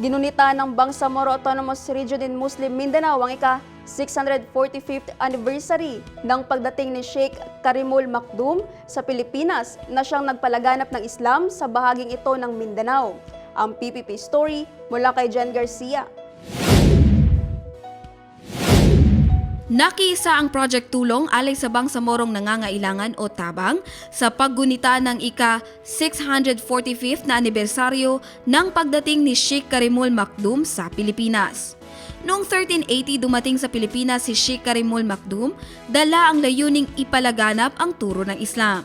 ginunita ng Bangsamoro Autonomous Region in Muslim Mindanao ang ika 645th anniversary ng pagdating ni Sheikh Karimul Makdum sa Pilipinas na siyang nagpalaganap ng Islam sa bahaging ito ng Mindanao. Ang PPP story mula kay Jen Garcia. Nakiisa ang Project Tulong alay sa Bangsamorong Nangangailangan o Tabang sa paggunita ng ika 645th na anibersaryo ng pagdating ni Sheikh Karimul Makdum sa Pilipinas. Noong 1380 dumating sa Pilipinas si Sheikh Karimul Makdum, dala ang layuning ipalaganap ang turo ng Islam.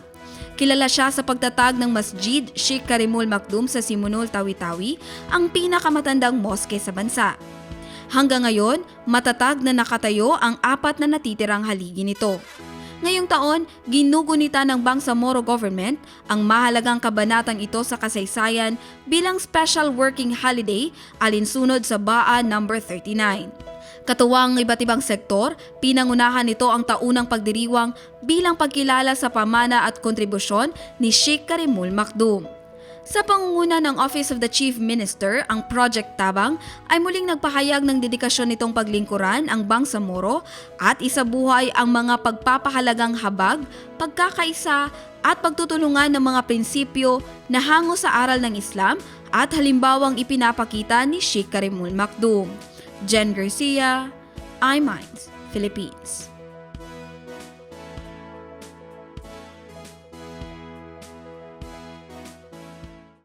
Kilala siya sa pagtatag ng Masjid Sheikh Karimul Makdum sa Simunul, Tawi-Tawi, ang pinakamatandang moske sa bansa. Hanggang ngayon, matatag na nakatayo ang apat na natitirang haligi nito. Ngayong taon, ginugunita ng Bangsamoro government ang mahalagang kabanatang ito sa kasaysayan bilang special working holiday alinsunod sa BAA number 39. Katuwang iba't ibang sektor, pinangunahan nito ang taunang pagdiriwang bilang pagkilala sa pamana at kontribusyon ni Sheikh Karimul Makdum. Sa pangunguna ng Office of the Chief Minister, ang Project Tabang ay muling nagpahayag ng dedikasyon nitong paglingkuran ang Bangsamoro at isabuhay ang mga pagpapahalagang habag, pagkakaisa at pagtutulungan ng mga prinsipyo na hango sa aral ng Islam at halimbawang ipinapakita ni Sheikh Karimul Makdum. Jen Garcia, iMinds, Philippines.